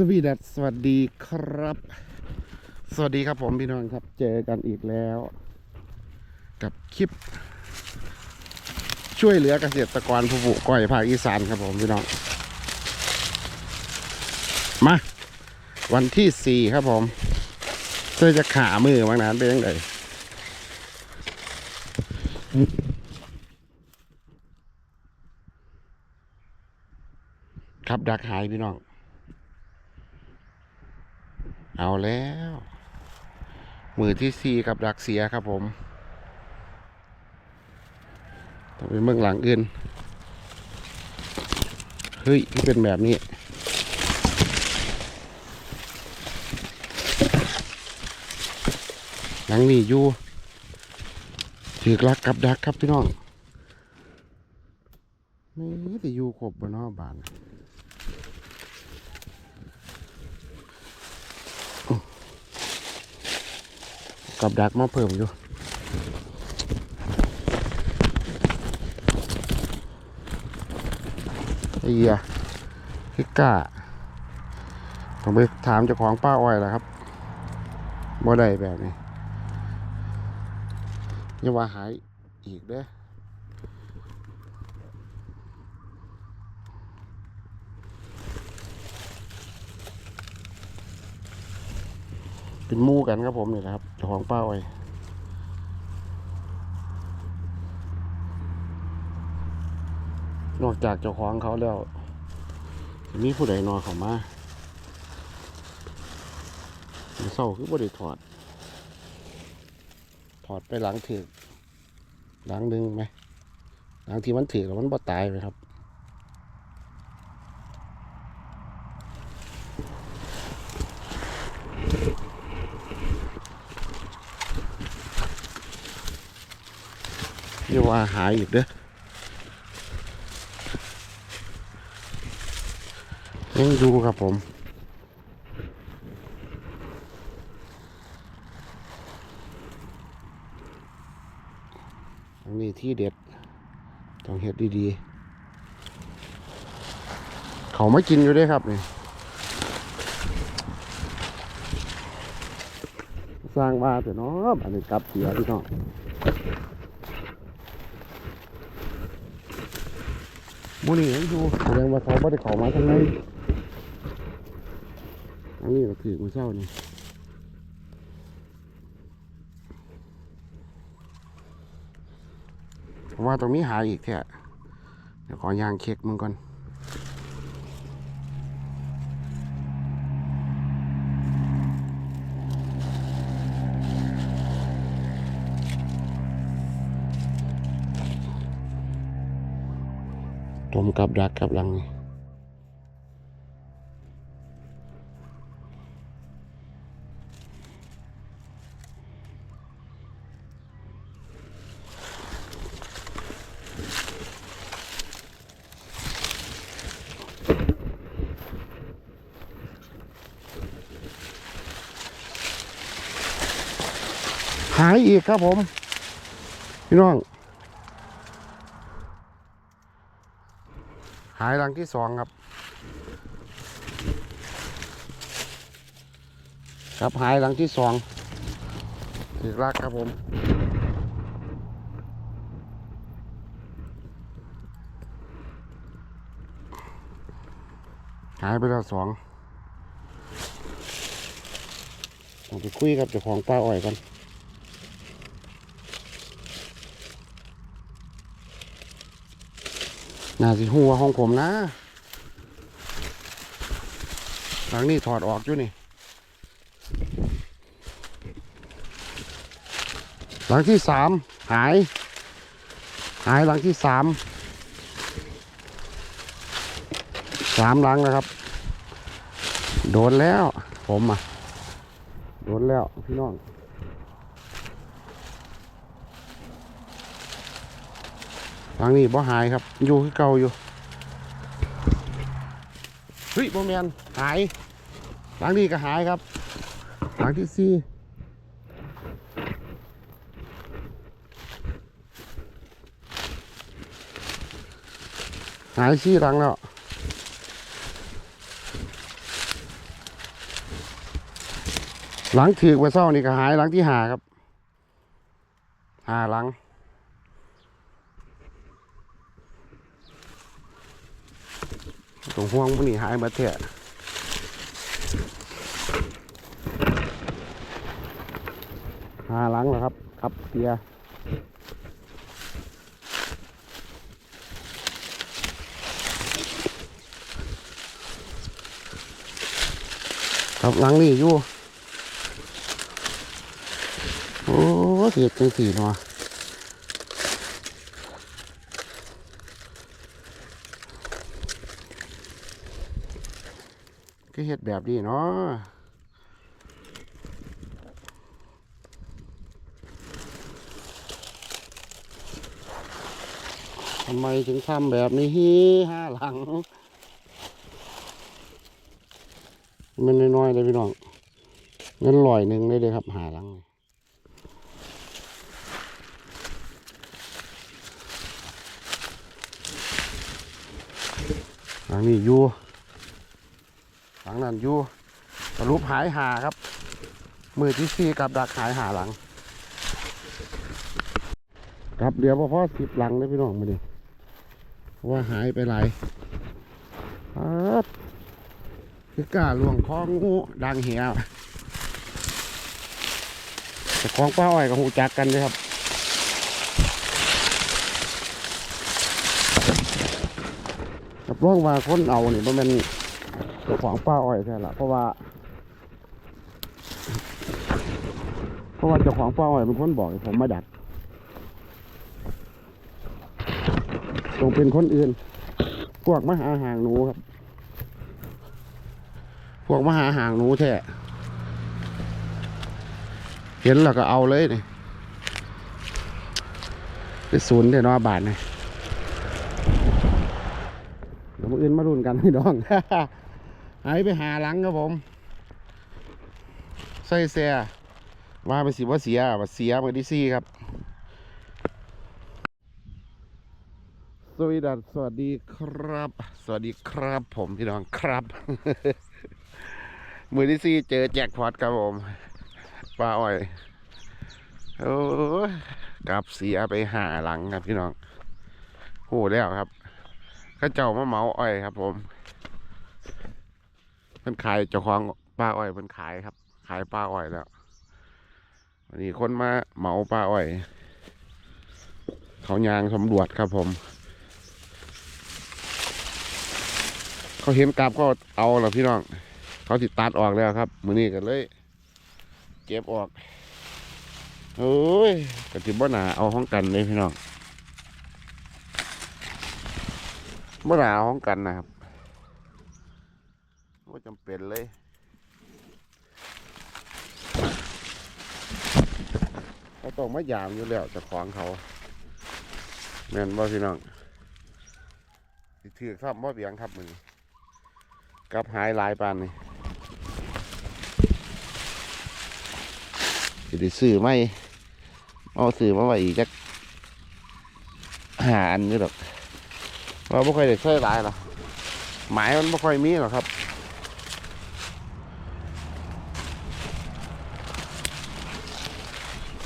สวีดัสสวัสดีครับ สวัสดีครับผมพี่น้องครับ เจอกันอีกแล้ว กับคลิป ช่วยเหลือเกษตรกรผู้ปลูกก้อยภาคอีสานครับผมพี่น้อง มา วันที่สี่ครับผมเพื่อจะขามือบางนั้นเป็นยังไงครับดักหายพี่น้อง เอาแล้ว มือที่สี่กับดักเสียครับผมต้องไปเมืองหลังอื่น เฮ้ยที่เป็นแบบนี้ หลังนี้อยู่ถือลักกับดักครับพี่น้องนี่แต่อยู่ครบบนนอบ้าน กับดักมาเพิ่มอยู่ไอ้เหี้ยพิก้าผมไปถามเจ้าของป้าอ้อยแล้วครับบ่ได้แบบนี้ย่าว่าหายอีกเด้อเป็นมู่กันครับผมนี่นะครับ ของป้าอ้อยนอกจากเจ้าของเขาแล้ว มีผู้ใดนอนเขามาเศร้าคือบ่ได้ถอด ถอดไปหลังถือหลังหนึ่งไหมหลังที่มันถือแล้วมันบ่ตายไหมครับ เรียก ว่าหายอีกเด้อยังดูครับผมอันนี้ที่เด็ด ต้องเฮ็ดดีๆ เขาไม่กินอยู่ด้วยครับนี่สร้างบ้านแต่เนาะอันนี้กลับเสียพี่น้อง มูนี่ยังอยู่แสดงว่าเขาไม่ได้เขามาทางในอันนี้ก็คือมือเศร้านี่ผมว่าตรงนี้หายอีกแท้เดี๋ยวขอย่างเช็คมึงก่อน ผมกับดักกับลังนี่หายอีกครับผม พี่น้อง หายหลังที่สองครับ ครับหายหลังที่สองอีกลักครับผมหายไปแล้วสองผมไปคุยกับเจ้าของป้าอ้อยกัน น่าสิหัวของผมนะหลังนี้ถอดออกอยู่นี่หลังที่สามหาย หายหลังที่สามสามหลังนะครับ โดนแล้ว ผมอะ โดนแล้วพี่น้อง ทางนี้บ่หายครับ อยู่คือเก่าอยู่เฮ้ยบ่แมนหายหลังนี้ก็หายครับหลังที่สี่หายสี่หลังแล้วหลังถือกไปเศร้านี่ก็หายหลังที่หาครับหาหลัง ตรงห่วงพวกนี้หายมาเถอะหาหลังแล้วครับครับเสียครับหลังนี่อยู่ โอ้เสียจังสีเนาะ็เฮ็ดแบบนี้เนาะทำไมถึงทำแบบนี้ห้าหลัง มันน้อยๆเลยพี่น้องเงินลอยหนึ่งเลยเลยครับหาหลังนี่หลังนี้อยู่ ลังนั้นอยู่สรุปหายหาครับ มือที่สี่กับดักหายหาหลังครับเดี๋ยวพอพอสิบหลังเลยพี่น้องมาดิว่าหายไปหลายครับคือกล้าลวงคล้องงูดังเหี่ยแต่คองป้าอ้อยกับหูจักกันเลยครับรับรองว่าคนเอาเนี่ยมันเป็น ของป้าอ้อยใช่ละเพราะว่า เพราะว่าเจ้าของป้าอ้อยเป็นคนบอกผมมาดักต้องเป็นคนอื่น พวกมาหาหางหนูครับ พวกมาหาหางหนูแท้เห็นแล้วก็เอาเลยนี่ไปศูนย์เดี๋ยวนอบาทนี่เดี๋ยวมาอื่นมารุนกันพี่น้อง หายไปหาหลังครับผม ใส่เสียว่าไปสิว่าเสียว่าเสียมาดิซี่ครับ สวัสดีดัสสวัสดีครับ สวัสดีครับผมพี่น้องครับ มือที่ซี่เจอแจ็คพอตครับผมป้าอ้อยโอ้กลับเสียไปหาหลังครับพี่น้องโหแล้วครับข้าเจ้ามาเมาอ้อยครับผม พิ่นขายเจ้าของป้าอ้อยเพิ่นขายครับ ขายป้าอ้อยแล้ววันนี้คนมาเหมาป้าอ้อย เขายางสำรวจครับผม เขาเห็นกลับก็เอาแล้วพี่น้อง เขาติดตัดออกแล้วครับ มือนี้กันเลย เก็บออกโอ้ยกระติบบ่หนาเอาห้องกันเลยพี่น้องเมื่หนาวของกันนะครับ ว่าจำเป็นเลยเขาต้องมายามอยู่แล้วจะของเขาแม่นบ่พี่น้องสิถือครับบ่เบียงครับมือกลับหายหลายปานนี่สิได้ซื้อไหมเอาซื้อมาไว้อีกจักหาอันอยู่ดอกเราไม่ค่อยได้ใช้หลายหรอกหมายมันไม่ค่อยมีหรอกครับ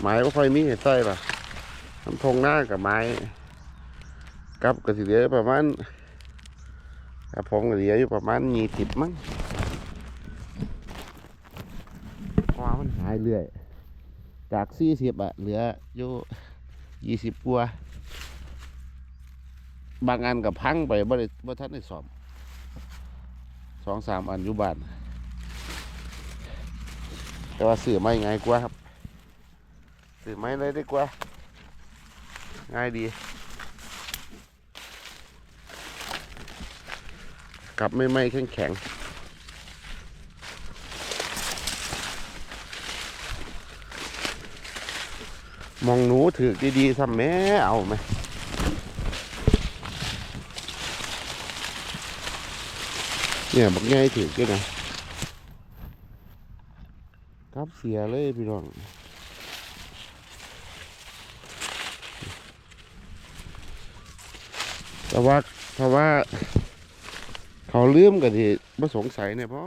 หมายไม่ค่อยมีให้ใช้หรอกทำทงหน้ากับไม้กับกระสีเหลือประมาณกับผมก็เหลืออยู่ประมาณยี่สิบมั้งเพราะว่ามันหายเรื่อย จากสี่สิบอะเหลืออยู่ยี่สิบกว่าบางอันกับพังไปบ่ได้บ่ทันได้สอบสองสามอันอยู่บ้านแต่ว่าสื่อไม่ไงกว่าครับ สือไม่เลยได้กว่า ง่ายดี กลับไม่ไม่แข็งแข็งมองหนูถือดีๆทำแม่เอาไหมเนี่ยบักง่ายถือกันนะครับเสียเลยพี่น้อง แต่ว่าเพราะว่า เขาลืมกันที่มาสงสัยเนี่ยเพราะ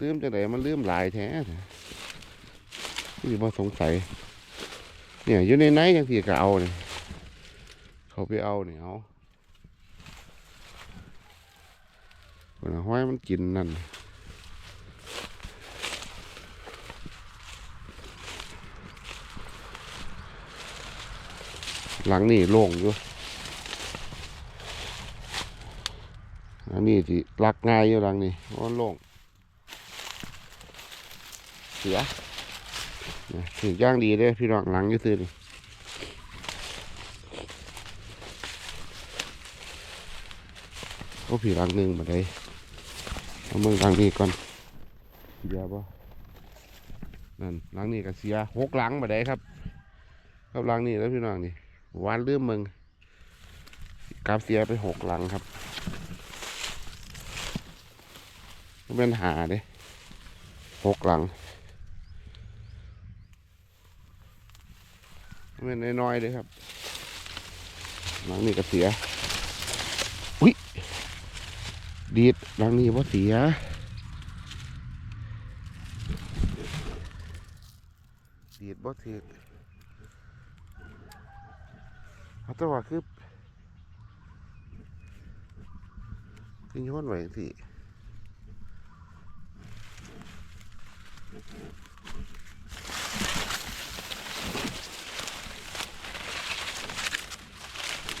ลืมจังไดมันลืมหลายแท้นี่บ่สงสัย เนี่ยอยู่ในไหนยังที่ก็เอาเนี่ยเขาไปเอาเนี่ยเอาคนน่ะห้อยมันกินนั่นหลังนี่โล่งอยู่ อันนี้ที่รักง่ายอยู่หลังนี่เพราะมันโล่งเสียถึงย่างดีเลยพี่น้องหลังยี่ซื่อนี่โอ้ผีหลังหนึ่งมาได้เอาเมืองหลังนี้ก่อนเดียวบ่นั่นหลังนี้ก็เสียหกหลังมาได้ครับครับหลังนี้แล้วพี่น้องนี่วานเรื่องมึงกราฟเสียไปหกหลังครับ มัน เป็นหาเด้หกหลังเป็นน้อยๆเลยครับ หลังนี้ก็เสีย อุ้ย ดีดหลังนี้ว่าเสียดีดบ่ถือเอาแต่ว่าคือคือย้อนไว้สิ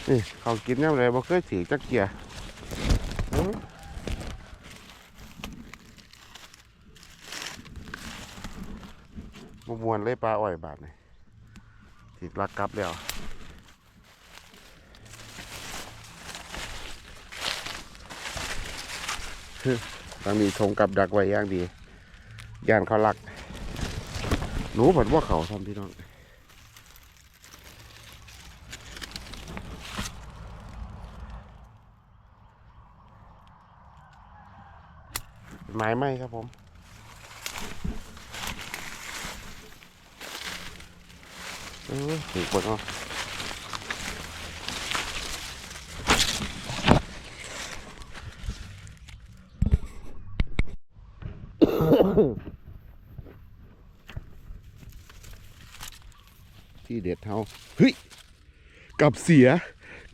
นี่เขากินน้ำอะไรบ่เคยถือจักเกียบมวนเลยปลาอ้อยบาทนี่ถือลักกลับแล้วตอนนี้ชงกับดักไว้อย่างดีย่านเขาลัก หนูผัดว่าเขาทำพี่น้อง ไม้ไหมครับผมเออถือบนเนาะที่เด็ดเฮาเฮ้ยกับเสีย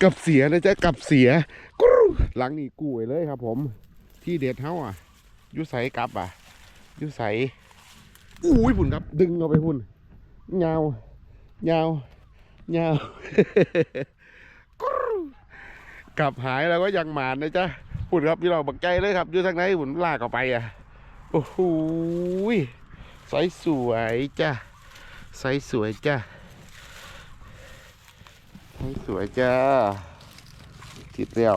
กับเสียนะจ๊ะกับเสียกรูหลังนี่กู้ไว้เลยครับผม ที่เด็ดเฮาอะ ยุใสกลับอะอยุใสอุ้ยพุ่นครับ ดึงเอาไปพุ่นยาวยาวยาวกรูกลับหายแล้วก็ยังหมานนะจ๊ะพุ่นครับพี่เราบักใจเลยครับอยู่ทางไหนพุ่นลากออกไปอะโอ้โหยใสสวยจ้ะใสสวยจ้ะใสสวยจ้าติดแล้ว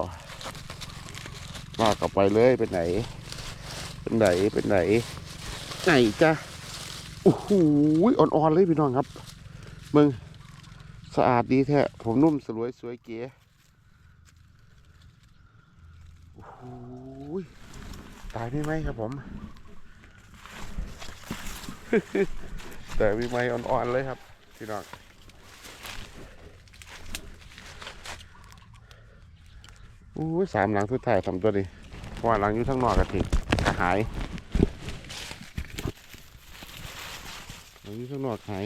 ลากออกไปเลยเป็นไหน เป็นไหนเป็นไหนไหนจ้ะโอ้โหอ่อนๆเลยพี่น้องครับมึงสะอาดดีแท้ผมนุ่มสลวยสวยเก๋โอ้โหตายไม่ไหมครับผมแต่มีไม้อ่อนๆเลยครับพี่น้องโอ้สามหลังสุดท้ายทำตัวนี้เพราะว่าหลังอยู่ทั้งนอกกะทิก ระหายหลังอยู่ทั้งนอกหาย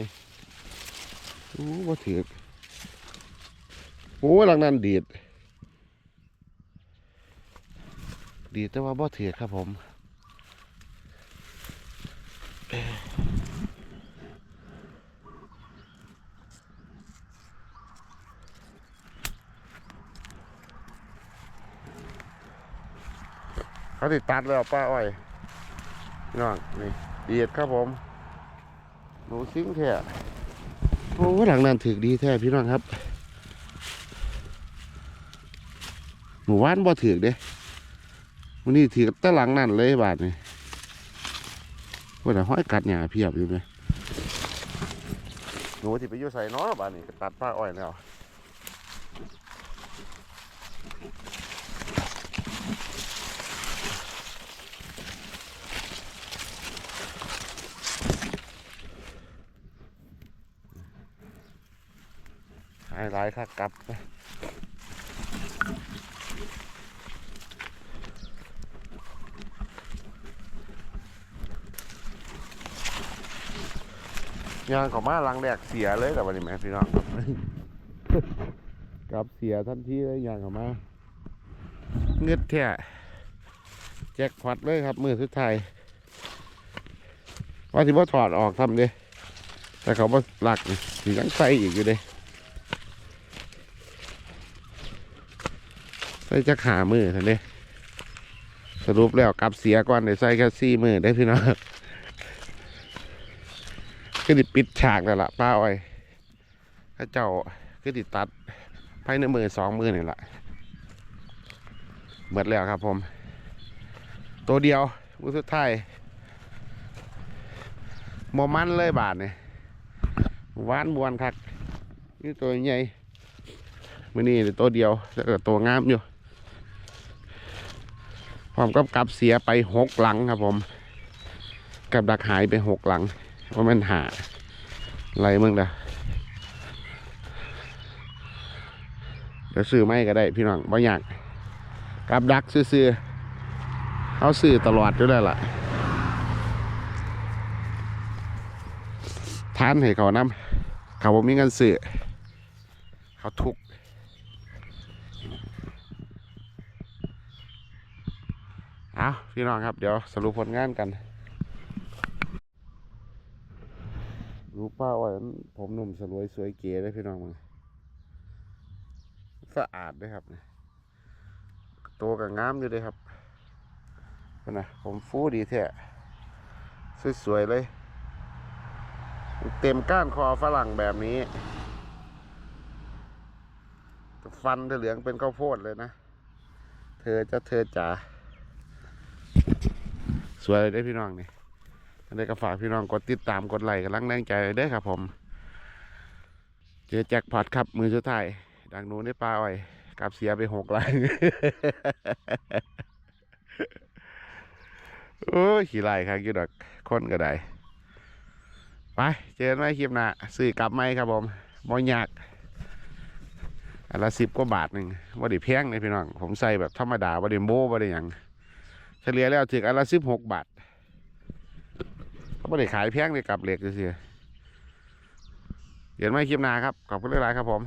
โอ้ว่าถือกโอ้หลังนั้นดีดดีดแต่ว่าบ่ถือกครับผม เขาติดตัดแล้วป้าอ้อยพี่น้องนี่ดีดครับผมหนูซิงแท้โอ้หลังนั้นถือดีแท้พี่น้องครับหนูว่านบ่ถือเด้วันนี้ถือแต่หลังนั่นเลยบาทนี่ว่าแต่ห้อยกัดหยาเพียบอยู่ไหมหนูที่ไปอยู่ใส่นาะบาทนี่ตัดป้าอ้อยแล้ว ร้ายค่ากลับนะยางเขามาลังแดกเสียเลยแต่วันนี้แม่พี่น้องกลับเสียทันทีเลยยางเขามาเงืดแท้แจ็คควอดเลยครับ มือสุดท้ายว่าที่ว่าถอดออกทำเด้แต่เขาบ่หลักสียังใส่อีกอยู่เด้ ใส่จะขามือทันเด้สรุปแล้วกลับเสียก่อนเดี๋ยวใส่แค่ซี่มือได้พี่น้องก็ติปิดฉากแล้วล่ะป้าอ้อยถ้าเจ้าก็ติตัดภายในมือสองมือนี่แหละหมดแล้วครับผม ตัวเดียวมือสุดท้ายโมมันเลยบาทเนี่ยหวานบวนคักนี่ตัวใหญ่มือนี่ตัวเดียวแล้วก็ตัวงามอยู่ พร้อมกับกลับเสียไปหกหลังครับผม กับดักหายไปหกหลังว่าะมันหาอะไรมึงเด้อเดี๋ยวซื้อไม่ก็ได้พี่น้องบ่อยากกับดักซื้อๆเขาซื้อตลอดอยู่แล้วล่ะทานให้เขานำเขาบ่มีเงินซื้อเขาทุก เอาพี่น้องครับเดี๋ยวสรุปผลงานกันรู้ป้าว่าผมหนุ่มสวยสวยเก๋เลยพี่น้องมึงสะอาดด้วยครับเนี่ยโตกับงามอยู่เลยครับนไงผมฟูดีแท้สวยๆเลย เต็มก้านคอฝรั่งแบบนี้ฟันจะเหลืองเป็นข้าวโพดเลยนะ เธอจะเธอจ๋า สวยเลยได้พี่น้องนี่อันนี้ก็ฝากพี่น้องกดติดตามกดไลค์กำลังแรงใจเด้ครับผม เจอแจ็คพอตครับมือสุดท้ายดังนู้นได้ปลาอ้อยกลับเสียไปหกลังโอ้ยขี่ไล่ครับยูดอกคนก็ได้ไปเจอกันไหมคลิปหน้าซื้อกลับไหมครับผมบ่ยากอันละสิบกว่าบาทหนึ่งว่าดิแพงเลยพี่น้อง ผมใส่แบบธรรมดาว่าดิโม้ว่าดิหยัง ฉลี่ยแล้วถึงอันละสิบหกบาทเขาไม่ได้ขายแพงเลยกับเหล็กเสียเดี๋ยวไม่คลิปหน้าครับ ขอบคุณหลายๆครับผม